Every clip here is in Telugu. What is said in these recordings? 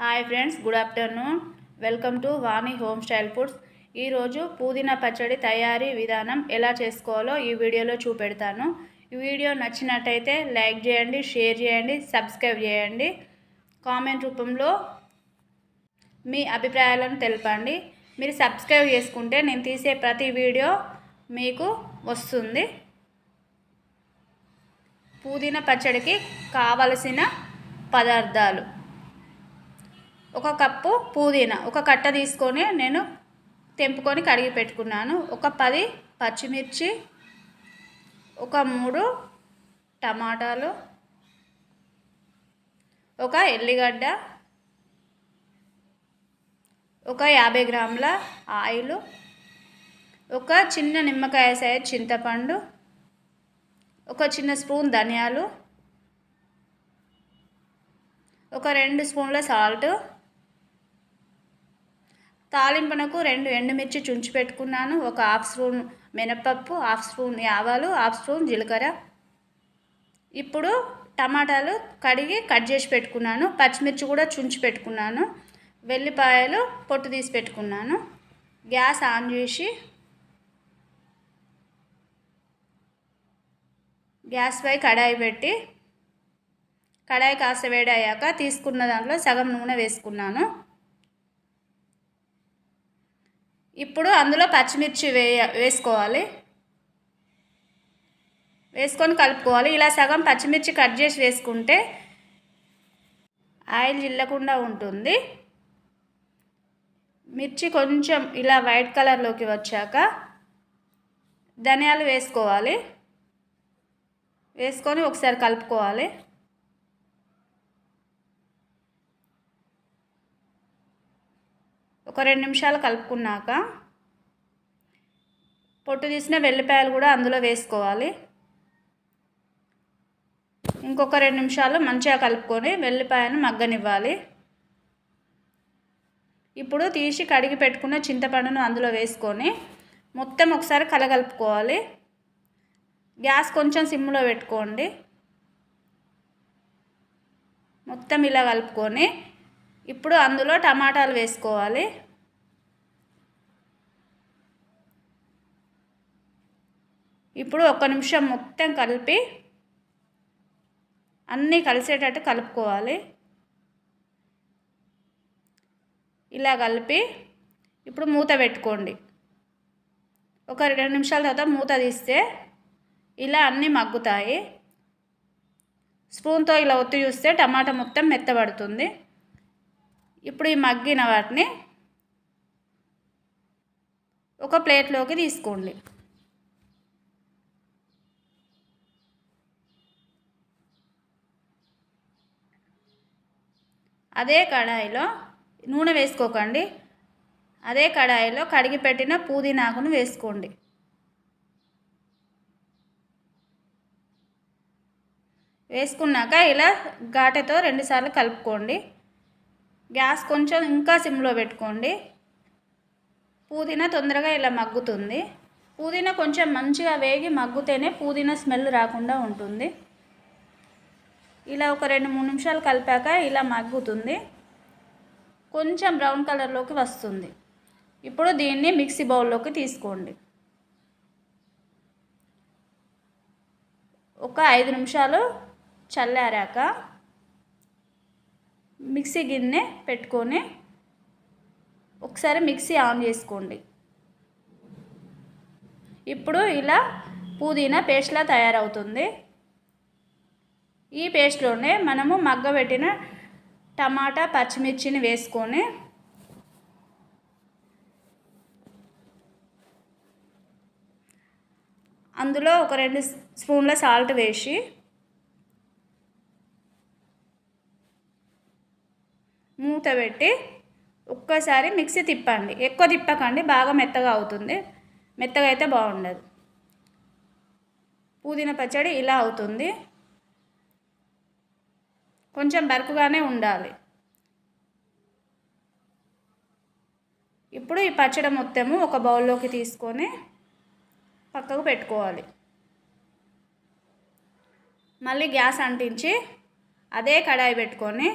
Hi friends good afternoon. Welcome to Vani home style foods. ఈరోజు పుదీనా పచ్చడి తయారీ విధానం ఎలా చేసుకోవాలో ఈ వీడియోలో చూపెడతాను. ఈ వీడియో నచ్చినట్టయితే లైక్ చేయండి షేర్ చేయండి సబ్స్క్రైబ్ చేయండి. కామెంట్ రూపంలో మీ అభిప్రాయాలను తెలపండి. మీరు సబ్స్క్రైబ్ చేసుకుంటే నేను తీసే ప్రతి వీడియో మీకు వస్తుంది. పుదీనా పచ్చడికి కావలసిన పదార్థాలు. ఒక కప్పు పుదీనా ఒక కట్ట తీసుకొని నేను తెంపుకొని కడిగి పెట్టుకున్నాను. ఒక పది పచ్చిమిర్చి ఒక మూడు టమాటాలు ఒక ఎల్లిగడ్డ ఒక యాభై గ్రాముల ఆయిల్ ఒక చిన్న నిమ్మకాయ సైజ్ చింతపండు ఒక చిన్న స్పూన్ ధనియాలు ఒక రెండు స్పూన్ల సాల్ట్ తాలింపునకు రెండు ఎండుమిర్చి చుంచి పెట్టుకున్నాను. ఒక హాఫ్ స్పూన్ మినపప్పు హాఫ్ స్పూన్ ఆవాలు హాఫ్ స్పూన్ జీలకర్ర. ఇప్పుడు టమాటాలు కడిగి కట్ చేసి పెట్టుకున్నాను. పచ్చిమిర్చి కూడా చుంచి పెట్టుకున్నాను. వెల్లిపాయలు పొట్టు తీసి పెట్టుకున్నాను. గ్యాస్ ఆన్ చేసి గ్యాస్ పై కడాయి పెట్టి కడాయి కాస్త వేడయ్యాక తీసుకున్న దాంట్లో సగం నూనె వేసుకున్నాను. ఇప్పుడు అందులో పచ్చిమిర్చి వేయ వేసుకోవాలి. వేసుకొని కలుపుకోవాలి. ఇలా సగం పచ్చిమిర్చి కట్ చేసి వేసుకుంటే ఆయిల్ జిల్లకుండా ఉంటుంది. మిర్చి కొంచెం ఇలా వైట్ కలర్లోకి వచ్చాక ధనియాలు వేసుకోవాలి. వేసుకొని ఒకసారి కలుపుకోవాలి. ఒక రెండు నిమిషాలు కలుపుకున్నాక పొట్టు తీసిన వెల్లిపాయలు కూడా అందులో వేసుకోవాలి. ఇంకొక రెండు నిమిషాలు మంచిగా కలుపుకొని వెల్లిపాయను మగ్గనివ్వాలి. ఇప్పుడు తీసి కడిగి పెట్టుకున్న చింతపండును అందులో వేసుకొని మొత్తం ఒకసారి కలగలుపుకోవాలి. గ్యాస్ కొంచెం సిమ్లో పెట్టుకోండి. మొత్తం ఇలా కలుపుకొని ఇప్పుడు అందులో టమాటాలు వేసుకోవాలి. ఇప్పుడు ఒక నిమిషం మొత్తం కలిపి అన్నీ కలిసేటట్టు కలుపుకోవాలి. ఇలా కలిపి ఇప్పుడు మూత పెట్టుకోండి. ఒక రెండు నిమిషాల తర్వాత మూత తీస్తే ఇలా అన్నీ మగ్గుతాయి. స్పూన్తో ఇలా ఒత్తి చూస్తే టమాటా మొత్తం మెత్తబడుతుంది. ఇప్పుడు ఈ మగ్గిన వాటిని ఒక ప్లేట్లోకి తీసుకోండి. అదే కడాయిలో నూనె వేసుకోకండి. అదే కడాయిలో కడిగి పెట్టిన పుదీనాకును వేసుకోండి. వేసుకున్నాక ఇలా ఘాటెతో రెండుసార్లు కలుపుకోండి. గ్యాస్ కొంచెం ఇంకా సిమ్లో పెట్టుకోండి. పుదీనా తొందరగా ఇలా మగ్గుతుంది. పుదీనా కొంచెం మంచిగా వేగి మగ్గుతేనే పుదీనా స్మెల్ రాకుండా ఉంటుంది. ఇలా ఒక రెండు మూడు నిమిషాలు కలిపాక ఇలా మగ్గుతుంది. కొంచెం బ్రౌన్ కలర్లోకి వస్తుంది. ఇప్పుడు దీన్ని మిక్సీ బౌల్లోకి తీసుకోండి. ఒక ఐదు నిమిషాలు చల్లారాక మిక్సీ గిన్నె పెట్టుకొని ఒకసారి మిక్సీ ఆన్ చేసుకోండి. ఇప్పుడు ఇలా పుదీనా పేస్ట్లా తయారవుతుంది. ఈ పేస్ట్లోనే మనము మగ్గబెట్టిన టమాటా పచ్చిమిర్చిని వేసుకొని అందులో ఒక రెండు స్పూన్ల సాల్ట్ వేసి మూత పెట్టి ఒక్కసారి మిక్సీ తిప్పండి. ఎక్కువ తిప్పకండి బాగా మెత్తగా అవుతుంది. మెత్తగా అయితే బాగుండదు. పుదీనా పచ్చడి ఇలా అవుతుంది. కొంచెం బరుకుగానే ఉండాలి. ఇప్పుడు ఈ పచ్చడి మొత్తము ఒక బౌల్లోకి తీసుకొని పక్కకు పెట్టుకోవాలి. మళ్ళీ గ్యాస్ అంటించి అదే కడాయి పెట్టుకొని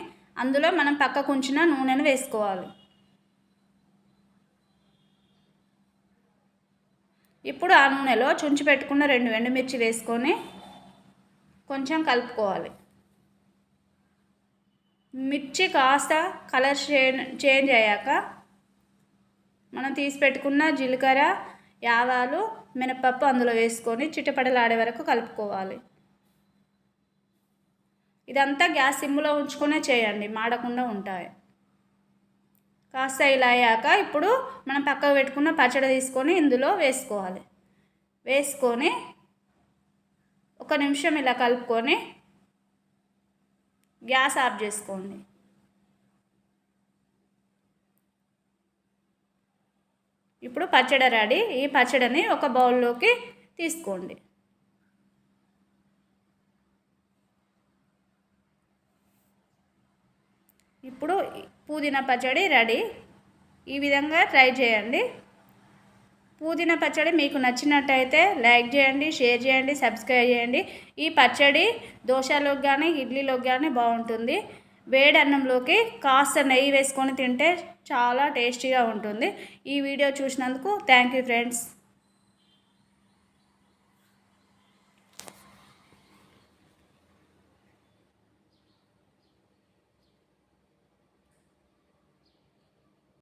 అందులో మనం పక్కకు ఉంచిన నూనెను వేసుకోవాలి. ఇప్పుడు ఆ నూనెలో చుంచి పెట్టుకున్న రెండు ఎండుమిర్చి వేసుకొని కొంచెం కలుపుకోవాలి. మిర్చి కాస్త కలర్ చేంజ్ అయ్యాక మనం తీసి పెట్టుకున్న జీలకర్ర యావాలు మినపప్పు అందులో వేసుకొని చిట్టపడలాడే వరకు కలుపుకోవాలి. ఇదంతా గ్యాస్ సిమ్లో ఉంచుకునే చేయండి మాడకుండా ఉంటాయి. కాస్త ఇలా అయ్యాక ఇప్పుడు మనం పక్కకు పెట్టుకున్న పచ్చడి తీసుకొని ఇందులో వేసుకోవాలి. వేసుకొని ఒక నిమిషం ఇలా కలుపుకొని గ్యాస్ ఆఫ్ చేసుకోండి. ఇప్పుడు పచ్చడి రెడీ. ఈ పచ్చడిని ఒక బౌల్లోకి తీసుకోండి. ఇప్పుడు పుదీనా పచ్చడి రెడీ. ఈ విధంగా ట్రై చేయండి. పుదీనా పచ్చడి మీకు నచ్చినట్టయితే లైక్ చేయండి షేర్ చేయండి సబ్స్క్రైబ్ చేయండి. ఈ పచ్చడి దోశలోకి కానీ ఇడ్లీలోకి కానీ బాగుంటుంది. వేడి అన్నంలోకి కాస్త నెయ్యి వేసుకొని తింటే చాలా టేస్టీగా ఉంటుంది. ఈ వీడియో చూసినందుకు థ్యాంక్ యూ ఫ్రెండ్స్.